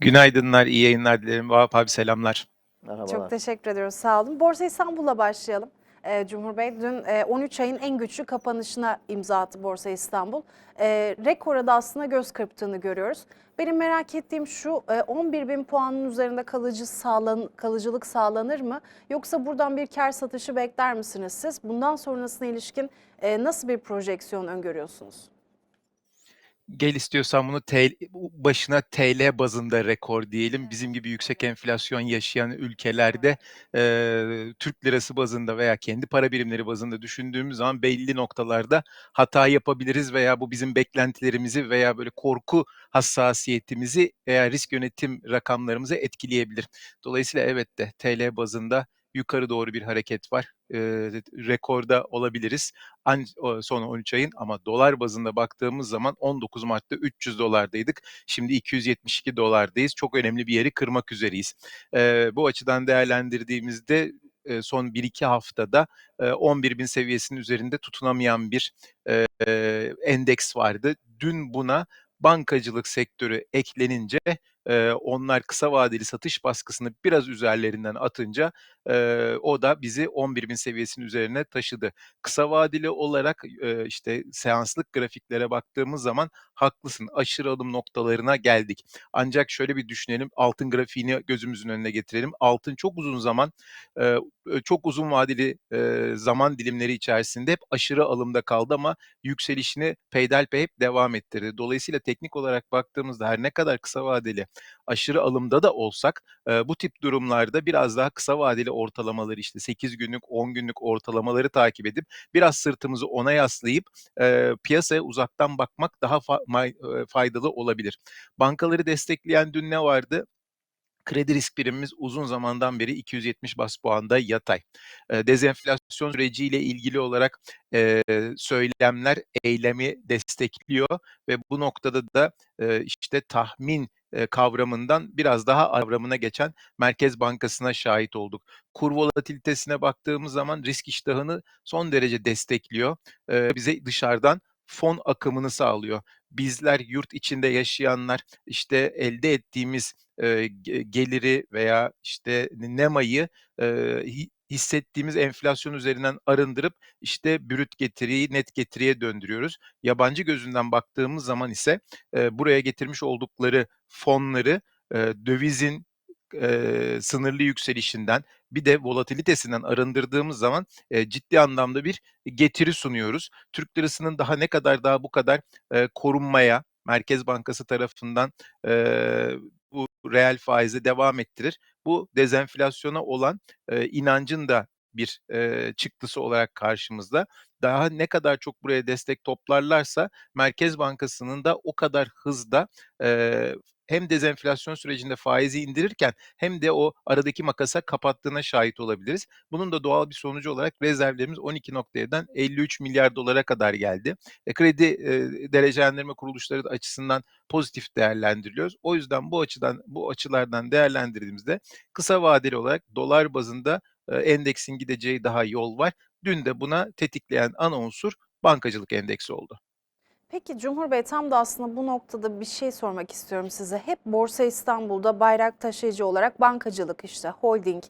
Günaydınlar, iyi yayınlar dilerim. Vahap abi selamlar. Merhabalar. Çok teşekkür ediyoruz. Sağ olun. Borsa İstanbul'la başlayalım. Ee, Cumhur Bey dün e, 13 ayın en güçlü kapanışına imza attı Borsa İstanbul. Ee, rekora da aslında göz kırptığını görüyoruz. Benim merak ettiğim şu e, 11 bin puanın üzerinde kalıcı sağlan, kalıcılık sağlanır mı? Yoksa buradan bir kar satışı bekler misiniz siz? Bundan sonrasına ilişkin e, nasıl bir projeksiyon öngörüyorsunuz? Gel istiyorsan bunu TL, başına TL bazında rekor diyelim. Bizim gibi yüksek enflasyon yaşayan ülkelerde e, Türk lirası bazında veya kendi para birimleri bazında düşündüğümüz zaman belli noktalarda hata yapabiliriz veya bu bizim beklentilerimizi veya böyle korku hassasiyetimizi veya risk yönetim rakamlarımızı etkileyebilir. Dolayısıyla evet de TL bazında yukarı doğru bir hareket var. E, rekorda olabiliriz an, son 13 ayın ama dolar bazında baktığımız zaman 19 Mart'ta 300 dolardaydık. Şimdi 272 dolardayız. Çok önemli bir yeri kırmak üzereyiz. E, bu açıdan değerlendirdiğimizde son 1-2 haftada e, 11 bin seviyesinin üzerinde tutunamayan bir endeks vardı. Dün buna bankacılık sektörü eklenince e, onlar kısa vadeli satış baskısını biraz üzerlerinden atınca e, o da bizi 11 bin seviyesinin üzerine taşıdı. Kısa vadeli olarak e, işte seanslık grafiklere baktığımız zaman haklısın aşırı alım noktalarına geldik. Ancak şöyle bir düşünelim altın grafiğini gözümüzün önüne getirelim. Altın çok uzun zaman çok uzun vadeli zaman dilimleri içerisinde hep aşırı alımda kaldı ama yükselişini peyderpey hep devam ettirdi. Dolayısıyla teknik olarak baktığımızda her ne kadar kısa vadeli aşırı alımda da olsak bu tip durumlarda biraz daha kısa vadeli ortalamaları işte 8 günlük 10 günlük ortalamaları takip edip biraz sırtımızı ona yaslayıp e, piyasaya uzaktan bakmak daha faydalı olabilir. Bankaları destekleyen dün ne vardı? kredi risk birimimiz uzun zamandan beri 270 bas puanda yatay. Dezenflasyon süreciyle ilgili olarak söylemler eylemi destekliyor ve bu noktada da işte tahmin kavramından biraz daha kavramına geçen Merkez Bankası'na şahit olduk. Kur volatilitesine baktığımız zaman risk iştahını son derece destekliyor. Bize dışarıdan fon akımını sağlıyor. Bizler yurt içinde yaşayanlar işte elde ettiğimiz e, geliri veya işte NEMA'yı e, hissettiğimiz enflasyon üzerinden arındırıp işte brüt getiriyi net getiriye döndürüyoruz. Yabancı gözünden baktığımız zaman ise e, buraya getirmiş oldukları fonları e, dövizin e, sınırlı yükselişinden bir de volatilitesinden arındırdığımız zaman e, ciddi anlamda bir getiri sunuyoruz. Türk lirasının daha ne kadar daha bu kadar e, korunmaya Merkez Bankası tarafından e, bu reel faizi devam ettirir. Bu dezenflasyona olan e, inancın da bir e, çıktısı olarak karşımızda. Daha ne kadar çok buraya destek toplarlarsa Merkez Bankası'nın da o kadar hızda e, hem dezenflasyon sürecinde faizi indirirken hem de o aradaki makasa kapattığına şahit olabiliriz. Bunun da doğal bir sonucu olarak rezervlerimiz 12.7'den 53 milyar dolara kadar geldi. E, kredi e, derecelendirme kuruluşları da açısından pozitif değerlendiriliyoruz. O yüzden bu açıdan bu açılardan değerlendirdiğimizde kısa vadeli olarak dolar bazında e, endeksin gideceği daha yol var. Dün de buna tetikleyen ana unsur bankacılık endeksi oldu. Peki Cumhur Bey tam da aslında bu noktada bir şey sormak istiyorum size. Hep Borsa İstanbul'da bayrak taşıyıcı olarak bankacılık işte holding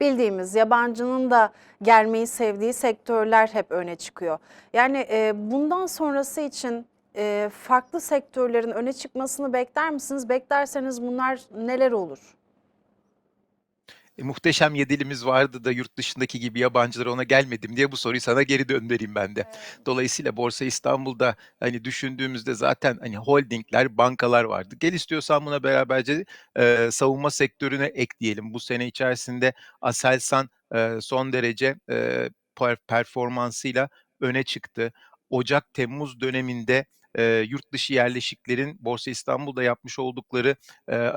bildiğimiz yabancının da gelmeyi sevdiği sektörler hep öne çıkıyor. Yani e, bundan sonrası için e, farklı sektörlerin öne çıkmasını bekler misiniz? Beklerseniz bunlar neler olur? E, muhteşem yedilimiz vardı da yurt dışındaki gibi yabancılara ona gelmedim diye bu soruyu sana geri döndüreyim ben de. Evet. Dolayısıyla Borsa İstanbul'da hani düşündüğümüzde zaten hani holdingler, bankalar vardı. Gel istiyorsan buna beraberce e, savunma sektörüne ekleyelim. Bu sene içerisinde Aselsan e, son derece e, performansıyla öne çıktı. Ocak-Temmuz döneminde e, yurt dışı yerleşiklerin Borsa İstanbul'da yapmış oldukları e,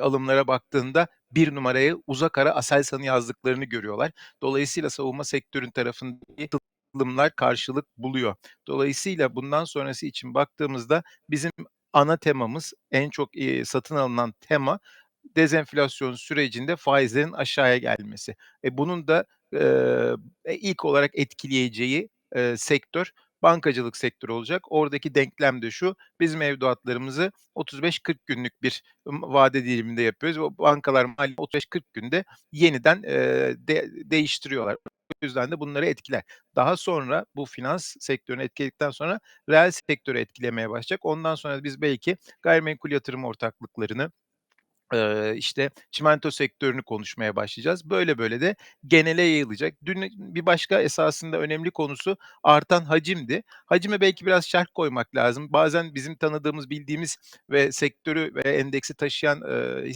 alımlara baktığında bir numaraya uzak ara Aselsan'ı yazdıklarını görüyorlar. Dolayısıyla savunma sektörün tarafındaki alımlar karşılık buluyor. Dolayısıyla bundan sonrası için baktığımızda bizim ana temamız en çok satın alınan tema dezenflasyon sürecinde faizlerin aşağıya gelmesi. E, bunun da e, ilk olarak etkileyeceği e, sektör bankacılık sektörü olacak. Oradaki denklem de şu, biz mevduatlarımızı 35-40 günlük bir vade diliminde yapıyoruz o bankalar mali 35-40 günde yeniden, eee, de değiştiriyorlar. O yüzden de bunları etkiler. Daha sonra bu finans sektörünü etkiledikten sonra reel sektörü etkilemeye başlayacak. Ondan sonra biz belki gayrimenkul yatırım ortaklıklarını, eee, işte, çimento sektörünü konuşmaya başlayacağız. Böyle böyle de genele yayılacak. Dün bir başka esasında önemli konusu artan hacimdi. Hacime belki biraz şerh koymak lazım. Bazen bizim tanıdığımız, bildiğimiz ve sektörü ve endeksi taşıyan, eee,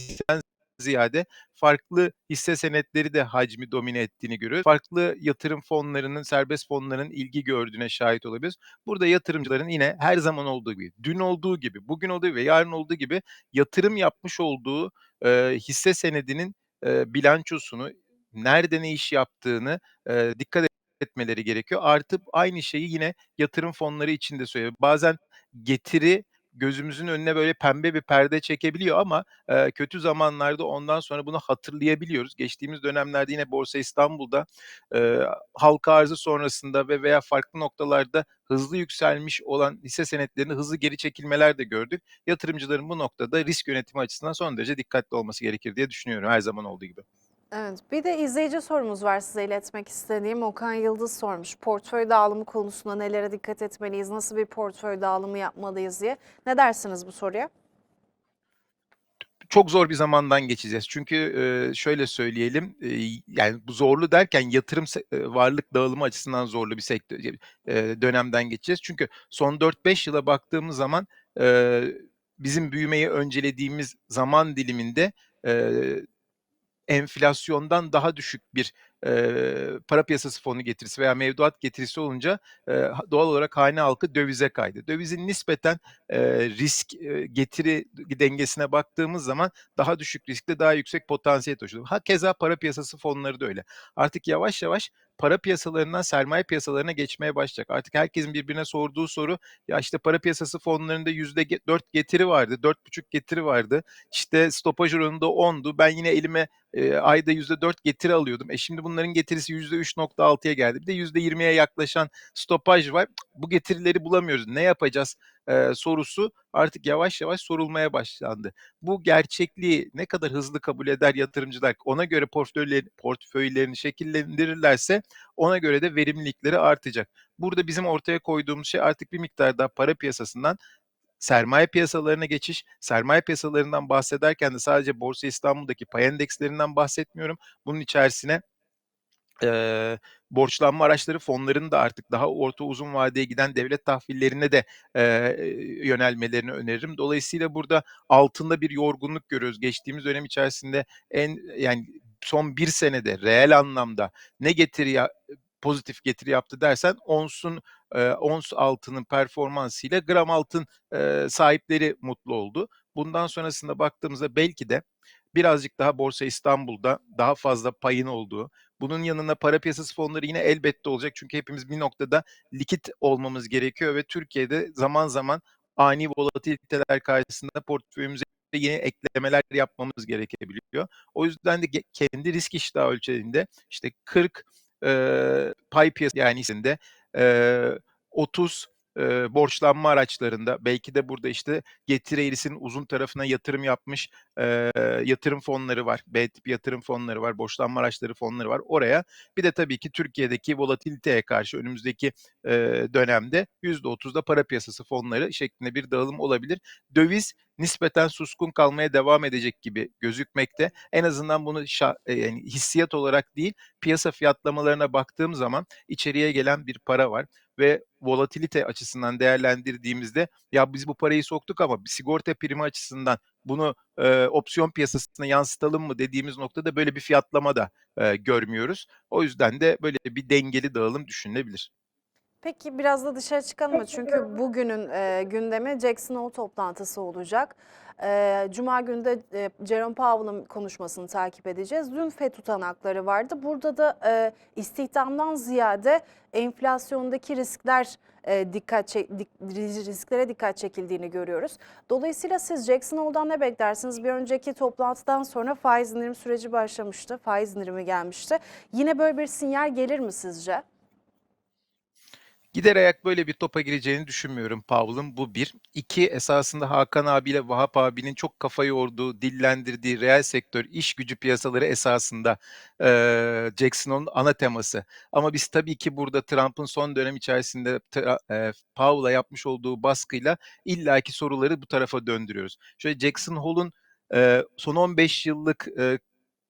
ziyade farklı hisse senetleri de hacmi domine ettiğini görüyoruz. Farklı yatırım fonlarının, serbest fonların ilgi gördüğüne şahit olabiliyoruz. Burada yatırımcıların yine her zaman olduğu gibi, dün olduğu gibi, bugün olduğu ve yarın olduğu gibi yatırım yapmış olduğu, eee, hisse senedinin, eee, bilançosunu, nerede ne iş yaptığını, eee, dikkat etmeleri gerekiyor. Artı aynı şeyi yine yatırım fonları için de söylüyorum. Bazen getiri gözümüzün önüne böyle pembe bir perde çekebiliyor ama, eee, kötü zamanlarda ondan sonra bunu hatırlayabiliyoruz. Geçtiğimiz dönemlerde yine Borsa İstanbul'da, eee, halka arzı sonrasında ve veya farklı noktalarda hızlı yükselmiş olan hisse senetlerinde hızlı geri çekilmeler de gördük. Yatırımcıların bu noktada risk yönetimi açısından son derece dikkatli olması gerekir diye düşünüyorum her zaman olduğu gibi. Evet, bir de izleyici sorumuz var size iletmek istediğim. Okan Yıldız sormuş. Portföy dağılımı konusunda nelere dikkat etmeliyiz, nasıl bir portföy dağılımı yapmalıyız diye. Ne dersiniz bu soruya? Çok zor bir zamandan geçeceğiz. Çünkü, eee, şöyle söyleyelim, eee, yani bu zorlu derken yatırım eee, varlık dağılımı açısından zorlu bir sektör dönemden geçeceğiz. Çünkü son 4-5 yıla baktığımız zaman, bizim büyümeyi öncelediğimiz zaman diliminde, enflasyondan daha düşük bir, eee, para piyasası fonu getirisi veya mevduat getirisi olunca, ha doğal olarak hane halkı dövize kaydı. Dövizin nispeten, eee, risk, eee, getiri dengesine baktığımız zaman daha düşük riskli, daha yüksek potansiyel taşıyor. Hakeza para piyasası fonları da öyle. Artık yavaş yavaş para piyasalarından sermaye piyasalarına geçmeye başlayacak. Artık herkesin birbirine sorduğu soru, ya, işte, para piyasası fonlarında yüzde 4 getiri vardı, 4,5 getiri vardı. İşte, stopaj oranı da 10'du. Ben yine elime, eee, ayda %4 getiri alıyordum. E, şimdi bunların getirisi %3.6'ya geldi. Bir de %20'ye yaklaşan stopaj var. Bu getirileri bulamıyoruz. Ne yapacağız, eee, sorusu artık yavaş yavaş sorulmaya başlandı. Bu gerçekliği ne kadar hızlı kabul eder yatırımcılar, ona göre portföyleri portföylerini şekillendirirlerse ona göre de verimlilikleri artacak. Burada bizim ortaya koyduğumuz şey artık bir miktar daha para piyasasından sermaye piyasalarına geçiş. Sermaye piyasalarından bahsederken de sadece Borsa İstanbul'daki pay endekslerinden bahsetmiyorum. Bunun içerisine, eee, borçlanma araçları fonlarının da artık daha orta uzun vadeye giden devlet tahvillerine de, eee, yönelmelerini öneririm. Dolayısıyla burada altında bir yorgunluk görüyoruz. Geçtiğimiz dönem içerisinde en yani son 1 senede reel anlamda ne getiri pozitif getiri yaptı dersen onsun, eee, ons altının performansıyla gram altın, eee, sahipleri mutlu oldu. Bundan sonrasında baktığımızda belki de birazcık daha Borsa İstanbul'da daha fazla payın olduğu, bunun yanına para piyasası fonları yine elbette olacak. Çünkü hepimiz bir noktada likit olmamız gerekiyor ve Türkiye'de zaman zaman ani volatiliteler karşısında portföyümüze yeni eklemeler yapmamız gerekebiliyor. O yüzden de kendi risk iştahı ölçeğinde işte 40, eee, pay piyasa yani hissesinde, eee, 30, eee, borçlanma araçlarında belki de burada, işte, getiri eğrisinin uzun tarafına yatırım yapmış, eee, yatırım fonları var. B tip yatırım fonları var, borçlanma araçları fonları var. Oraya bir de tabii ki Türkiye'deki volatiliteye karşı önümüzdeki, eee, dönemde %30'da para piyasası fonları şeklinde bir dağılım olabilir. Döviz nispeten suskun kalmaya devam edecek gibi gözükmekte. En azından bunu eee, yani hissiyat olarak değil, piyasa fiyatlamalarına baktığım zaman içeriye gelen bir para var ve volatilite açısından değerlendirdiğimizde ya biz bu parayı soktuk ama sigorta primi açısından bunu, eee, opsiyon piyasasına yansıtalım mı dediğimiz noktada böyle bir fiyatlama da, eee, görmüyoruz. O yüzden de böyle bir dengeli dağılım düşünülebilir. Peki biraz da dışarı çıkalım mı? Çünkü bugünün eee, gündemi Jackson Hole toplantısı olacak. Eee, Cuma günü de eee, Jerome Powell'ın konuşmasını takip edeceğiz. Dün FED tutanakları vardı. Burada da eee, istihdamdan ziyade enflasyondaki riskler eee, dikkat risklere dikkat çekildiğini görüyoruz. Dolayısıyla siz Jackson Hole'dan ne beklersiniz? Bir önceki toplantıdan sonra faiz indirim süreci başlamıştı. Faiz indirimi gelmişti. Yine böyle bir sinyal gelir mi sizce? Gider ayak böyle bir topa gireceğini düşünmüyorum Powell'ın. Bu bir. İki, esasında Hakan abiyle Vahap abinin çok kafa yorduğu, dillendirdiği reel sektör, iş gücü piyasaları esasında eee Jackson'ın ana teması. Ama biz tabii ki burada Trump'ın son dönem içerisinde eee, Powell'a yapmış olduğu baskıyla illaki soruları bu tarafa döndürüyoruz. Şöyle Jackson Hole'un eee, son 15 yıllık eee,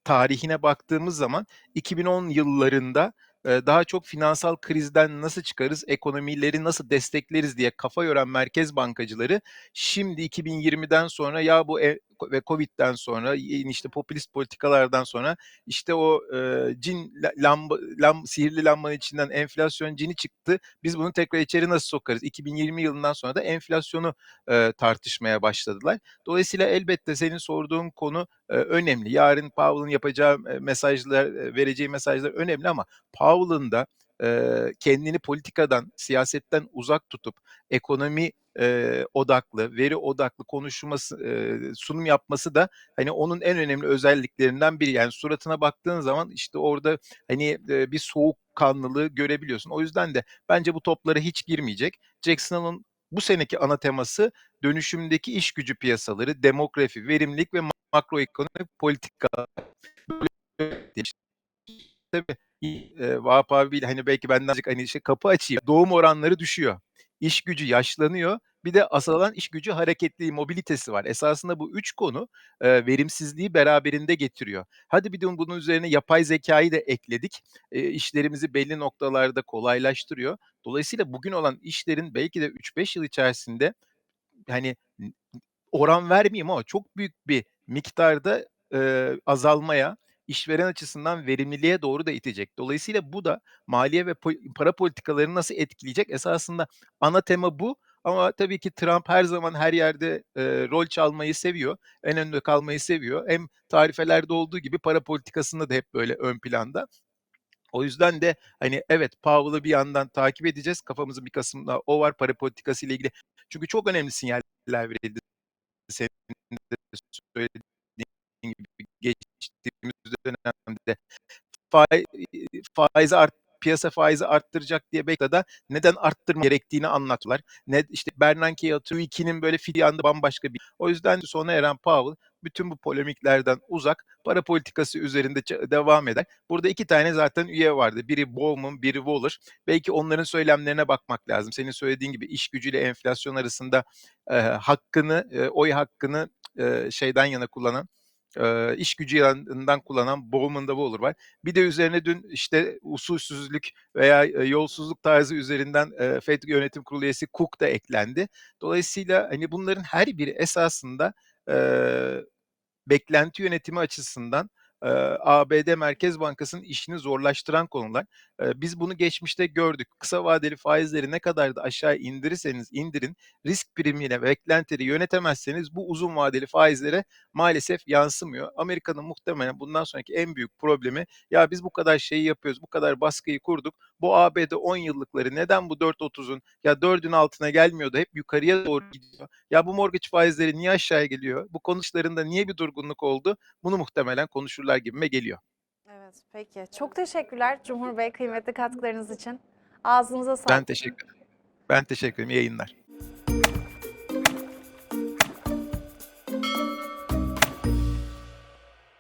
tarihine baktığımız zaman 2010 yıllarında daha çok finansal krizden nasıl çıkarız, ekonomileri nasıl destekleriz diye kafa yoran merkez bankacıları şimdi 2020'den sonra ya bu e ve Covid'den sonra işte popülist politikalardan sonra işte o eee, cin la lamba lam sihirli lambanın içinden enflasyon cini çıktı. Biz bunu tekrar içeri nasıl sokarız? 2020 yılından sonra da enflasyonu eee, tartışmaya başladılar. Dolayısıyla elbette senin sorduğun konu önemli. Yarın Powell'ın yapacağı mesajlar, vereceği mesajlar önemli ama Powell'ın da kendini politikadan, siyasetten uzak tutup ekonomi eee, odaklı, veri odaklı konuşması, eee, sunum yapması da hani onun en önemli özelliklerinden biri. Yani suratına baktığın zaman işte orada hani eee, bir soğukkanlılığı görebiliyorsun. O yüzden de bence bu toplara hiç girmeyecek. Jackson Hole'un bu seneki ana teması dönüşümdeki iş gücü piyasaları, demografi, verimlilik ve makroekonomik politikalar. Tabii, eee, Vahap abiyle hani belki benden azıcık hani şey kapı açayım. Doğum oranları düşüyor. İş gücü yaşlanıyor. Bir de azalan iş gücü hareketliliği, mobilitesi var. Esasında bu 3 konu eee, verimsizliği beraberinde getiriyor. Hadi bir de bunun üzerine yapay zekâyı da ekledik. Eee, işlerimizi belli noktalarda kolaylaştırıyor. Dolayısıyla bugün olan işlerin belki de 3-5 yıl içerisinde hani oran vermeyeyim ama çok büyük bir miktarda eee, azalmaya, işveren açısından verimliliğe doğru da itecek. Dolayısıyla bu da maliye ve pol para politikalarını nasıl etkileyecek? Esasında ana tema bu ama tabii ki Trump her zaman her yerde eee, rol çalmayı seviyor. En önde kalmayı seviyor. Hem tarifelerde olduğu gibi para politikasında da hep böyle ön planda. O yüzden de hani evet Powell'ı bir yandan takip edeceğiz. Kafamızın bir kısmında o var para politikası ile ilgili. Çünkü çok önemli sinyaller verildi. Senin de söylediğin gibi geçtiğimiz dönemde fai faizi art piyasa faizi arttıracak diye bekledi. Neden arttırmam gerektiğini anlattılar. Ne işte Bernanke'yi atıyor. 2'nin böyle fidyanda bambaşka bir. O yüzden sona eren Powell bütün bu polemiklerden uzak para politikası üzerinde devam eder. Burada 2 tane zaten üye vardı. Biri Bowman, biri Waller. Belki onların söylemlerine bakmak lazım. Senin söylediğin gibi iş gücüyle enflasyon arasında eee, hakkını, eee, oy hakkını eee, şeyden yana kullanan, eee, iş gücü yanından kullanan Bowman'da Waller var. Bir de üzerine dün işte usulsüzlük veya eee, yolsuzluk tarzı üzerinden eee, FED Yönetim Kurulu üyesi Cook da eklendi. Dolayısıyla hani bunların her biri esasında eee, beklenti yönetimi açısından eee, ABD Merkez Bankası'nın işini zorlaştıran konular. Eee, biz bunu geçmişte gördük. Kısa vadeli faizleri ne kadar da aşağı indirirseniz indirin, risk primiyle beklentileri yönetemezseniz bu uzun vadeli faizlere maalesef yansımıyor. Amerika'nın muhtemelen bundan sonraki en büyük problemi ya biz bu kadar şeyi yapıyoruz, bu kadar baskıyı kurduk. Bu ABD 10 yıllıkları neden bu 4.30'un ya 4'ün altına gelmiyor da hep yukarıya doğru gidiyor? Ya bu mortgage faizleri niye aşağıya geliyor? Bu konuşlarında niye bir durgunluk oldu? Bunu muhtemelen konuşurlar gibime geliyor. Evet, peki. Çok teşekkürler Cumhur Bey kıymetli katkılarınız için. Ağzınıza Ben sağlık. teşekkür ederim. Ben teşekkür ederim. İyi yayınlar.